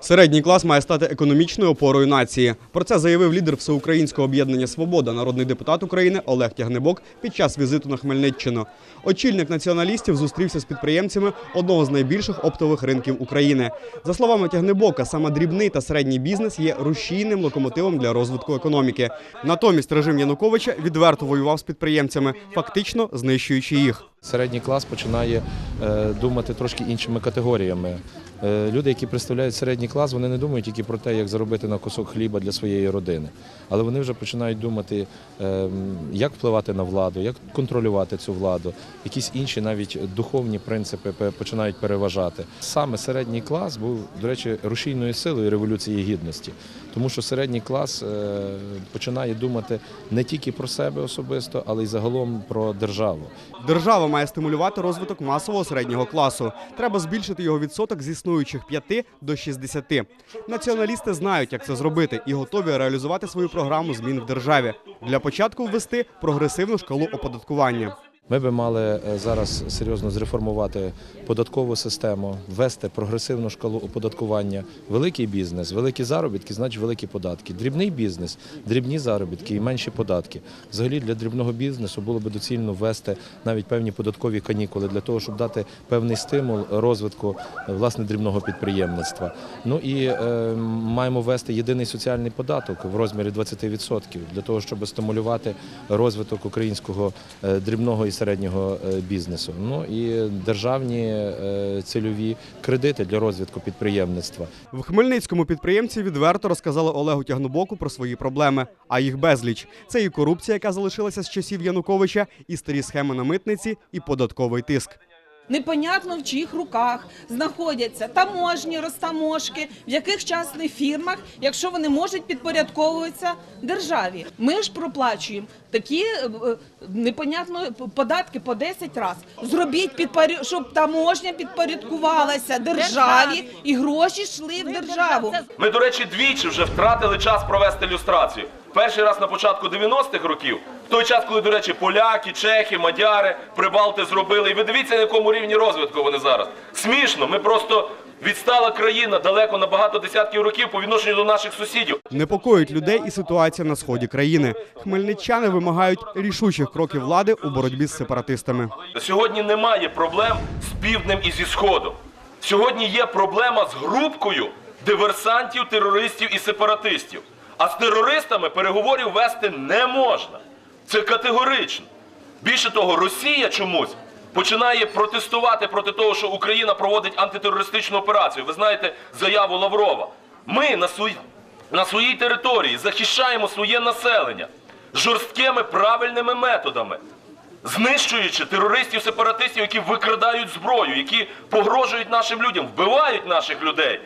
Середній клас має стати економічною опорою нації. Про це заявив лідер Всеукраїнського об'єднання Свобода, народний депутат України Олег Тягнебок під час візиту на Хмельниччину. Очільник націоналістів зустрівся з підприємцями одного з найбільших оптових ринків України. За словами Тягнебока, саме дрібний та середній бізнес є рушійним локомотивом для розвитку економіки. Натомість режим Януковича відверто воював з підприємцями, фактично знищуючи їх. Середній клас починає е, думати трошки іншими категоріями. Е, люди, які представляють середній клас, вони не думають тільки про те, як заробити на кусок хліба для своєї родини, але вони вже починають думати, е, як впливати на владу, як контролювати цю владу. Якісь інші навіть духовні принципи починають переважати. Саме середній клас був, до речі, рушійною силою революції гідності, тому що середній клас починає думати не тільки про себе особисто, але й загалом про державу. Держава має стимулювати розвиток масового середнього класу. Треба збільшити його відсоток з існуючих 5 до 60. Націоналісти знають, як це зробити, і готові реалізувати свою програму змін в державі. Для початку ввести прогресивну шкалу оподаткування. Ми би мали е, зараз серйозно зреформувати податкову систему, ввести прогресивну шкалу оподаткування. Великий бізнес, великі заробітки, значить великі податки. Дрібний бізнес, дрібні заробітки і менші податки. Взагалі для дрібного бізнесу було би доцільно ввести навіть певні податкові канікули для того, щоб дати певний стимул розвитку е, власне дрібного підприємництва. Ну і е, маємо ввести єдиний соціальний податок в розмірі 20% для того, щоб стимулювати розвиток українського е, дрібного і середнього е, бізнесу. Ну і державні е, цільові кредити для розвитку підприємництва. В Хмельницькому підприємці відверто розказали Олегу Тягнобоку про свої проблеми, а їх безліч. Це і корупція, яка залишилася з часів Януковича, і старі схеми на митниці, і податковий тиск. Непонятно в чиїх руках знаходяться таможні, розтаможки, в яких частних фірмах, якщо вони можуть підпорядковуватися державі. Ми ж проплачуємо такі е, е, непонятно податки по 10 разів. Зробіть підпоряд... щоб таможня підпорядкувалася державі і гроші йшли в державу. Ми, до речі, двічі вже втратили час провести люстрацію. Перший раз на початку 90-х років, в той час, коли, до речі, поляки, чехи, мадяри, прибалти зробили. І ви дивіться, на якому рівні розвитку вони зараз. Смішно, ми просто відстала країна далеко на багато десятків років по відношенню до наших сусідів. Непокоїть людей і ситуація на сході країни. Хмельничани вимагають рішучих кроків влади у боротьбі з сепаратистами. Сьогодні немає проблем з півднем і зі сходом. Сьогодні є проблема з групкою диверсантів, терористів і сепаратистів. А з терористами переговорів вести не можна. Це категорично. Більше того, Росія чомусь починає протестувати проти того, що Україна проводить антитерористичну операцію. Ви знаєте заяву Лаврова. Ми на, свої, на своїй території захищаємо своє населення жорсткими правильними методами знищуючи терористів, сепаратистів, які викрадають зброю, які погрожують нашим людям, вбивають наших людей.